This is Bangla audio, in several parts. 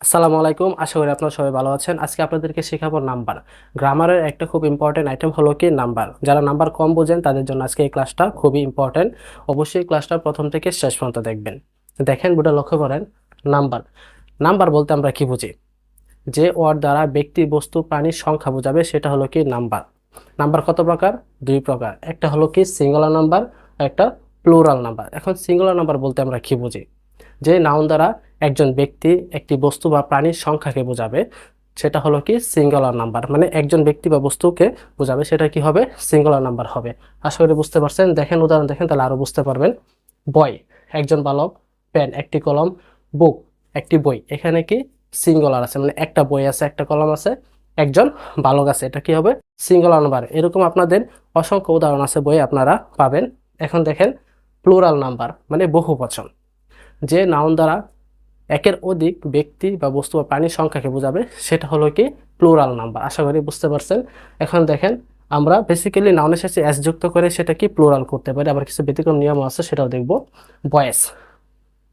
আসসালামু আলাইকুম, আশা করি আপনারা সবাই ভালো আছেন। আজকে আপনাদেরকে শেখাবো নাম্বার। গ্রামারের একটা খুব ইম্পর্টেন্ট আইটেম হলো কি নাম্বার। যারা নাম্বার কম বোঝেন, তাদের জন্য আজকে এই ক্লাসটা খুবই ইম্পর্টেন্ট অবশ্যই ক্লাসটা প্রথম থেকে শেষ পর্যন্ত দেখবেন। দেখেন বোর্ডে লক্ষ্য করেন। নাম্বার। নাম্বার বলতে আমরা কি বুঝি? যে ওয়ার্ড দ্বারা ব্যক্তি, বস্তু, প্রাণীর সংখ্যা বোঝাবে, সেটা হলো কি নাম্বার। নাম্বার কত প্রকার? দুই প্রকার। একটা হলো কি সিঙ্গুলার নাম্বার একটা প্লুরাল নাম্বার এখন সিঙ্গুলার নাম্বার বলতে আমরা কি বুঝি? যে নাউন দ্বারা একজন ব্যক্তি একটি বস্তু বা প্রাণীর সংখ্যাকে বোঝাবে, সেটা হলো কি সিঙ্গুলার নাম্বার। মানে একজন ব্যক্তি বা বস্তুকে বোঝাবে, সেটা কি হবে? সিঙ্গুলার নাম্বার হবে। আশা করি বুঝতে পারছেন। দেখেন, উদাহরণ দেখেন, তাহলে আরও বুঝতে পারবেন। বয় একজন বালক, পেন, একটি কলম, বুক, একটি বই। এখানে কি সিঙ্গুলার আছে মানে একটা বই আছে, একটা কলম আছে, একজন বালক আছে, এটা কি হবে? Singular number. এরকম আপনাদের অসংখ্য উদাহরণ আছে, বই আপনারা পাবেন। এখন দেখেন, প্লুরাল নাম্বার মানে বহু বচন যে নাউন দ্বারা একের অধিক ব্যক্তি বা বস্তু বা প্রাণীর সংখ্যাকে বোঝাবে, সেটা হলো কি প্লুরাল নাম্বার আশা করি বুঝতে পারছেন। এখন দেখেন, আমরা বেসিক্যালি নাউনের সাথে এস যুক্ত করে সেটা কি প্লুরাল করতে পারি, আবার কিছু ব্যতিক্রম নিয়ম আছে, সেটাও দেখব। বয়েস,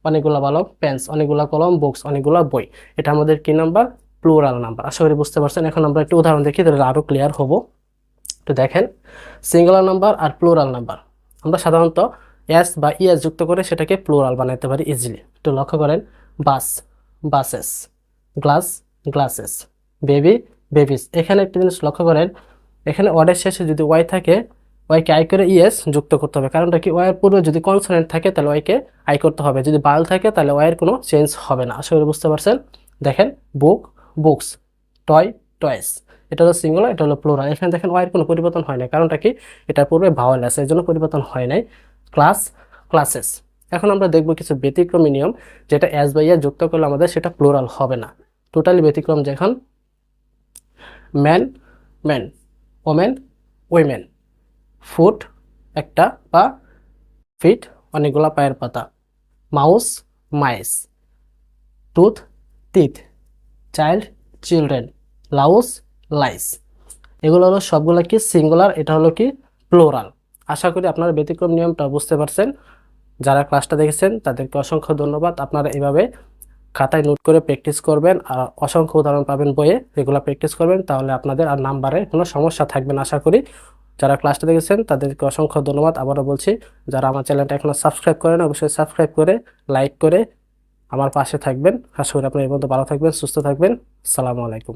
অনেকগুলা বালক পেন্স অনেকগুলা কলম বুকস অনেকগুলা বই, এটা আমাদের কি নাম্বার প্লুরাল নাম্বার আশা করি বুঝতে পারছেন। এখন আমরা একটু উদাহরণ দেখি, তাহলে আরও ক্লিয়ার হব। তো দেখেন সিঙ্গুলার নাম্বার আর প্লুরাল নাম্বার আমরা সাধারণত এস বা ইএস যুক্ত করে সেটাকে প্লুরাল বানাতে পারি ইজিলি একটু লক্ষ্য করেন bus buses glass glasses baby babies এখানে একটা জিনিস লক্ষ্য করেন, এখানে ওয়ার্ডের শেষে যদি ওয়াই থাকে ওয়াইকে আই করে ইএস যুক্ত করতে হবে। কারণটা কি? ওয়াইয়ের পূর্বে যদি কনসোনেন্ট থাকে, তাহলে ওয়াইকে আই করতে হবে। যদি বাল থাকে, তাহলে ওয়াইয়ের কোনো চেঞ্জ হবে না। করি বুঝতে পারছেন? দেখেন বুক বুকস টয় টয়েস এটা হলো সিঙ্গুলার এটা হলো প্লোরাল এখানে দেখেন ওয়াইয়ের কোনো পরিবর্তন হয় না কারণটা কি? এটার পূর্বে ভাওয়াল আছে, এর জন্য পরিবর্তন হয় নাই। Class, classes. এখন আমরা দেখব কিছু ব্যতিক্রমী নিয়ম যেটা অ্যাজ বা ইয়া যুক্ত করলে আমাদের সেটা প্লোরাল হবে না। টোটালি ব্যতিক্রম যখন man man women women foot একটা বা ফিট অনেকগুলা পায়ের পাতা। Mouse mice tooth teeth child children louse lice এগুলো হলো সবগুলো কি সিঙ্গুলার এটা হলো কি প্লোরাল আশা করি আপনারা ব্যতিক্রম নিয়মটা বুঝতে পারছেন। যারা ক্লাসটা দেখেছেন, তাদেরকে অসংখ্য ধন্যবাদ। আপনারা এভাবে খাতায় নোট করে প্র্যাকটিস করবেন আর অসংখ্য উদাহরণ পাবেন বইয়ে। এগুলো প্র্যাকটিস করবেন, তাহলে আপনাদের আর নাম্বারে কোনো সমস্যা থাকবে না, আশা করি। যারা ক্লাসটা দেখেছেন, তাদেরকে অসংখ্য ধন্যবাদ। আবারও বলছি, যারা আমার চ্যানেলটা এখনও সাবস্ক্রাইব করেন, অবশ্যই সাবস্ক্রাইব করে লাইক করে আমার পাশে থাকবেন। আশা করি আপনারা এই পর্যন্ত ভালো থাকবেন, সুস্থ থাকবেন। আসসালামু আলাইকুম।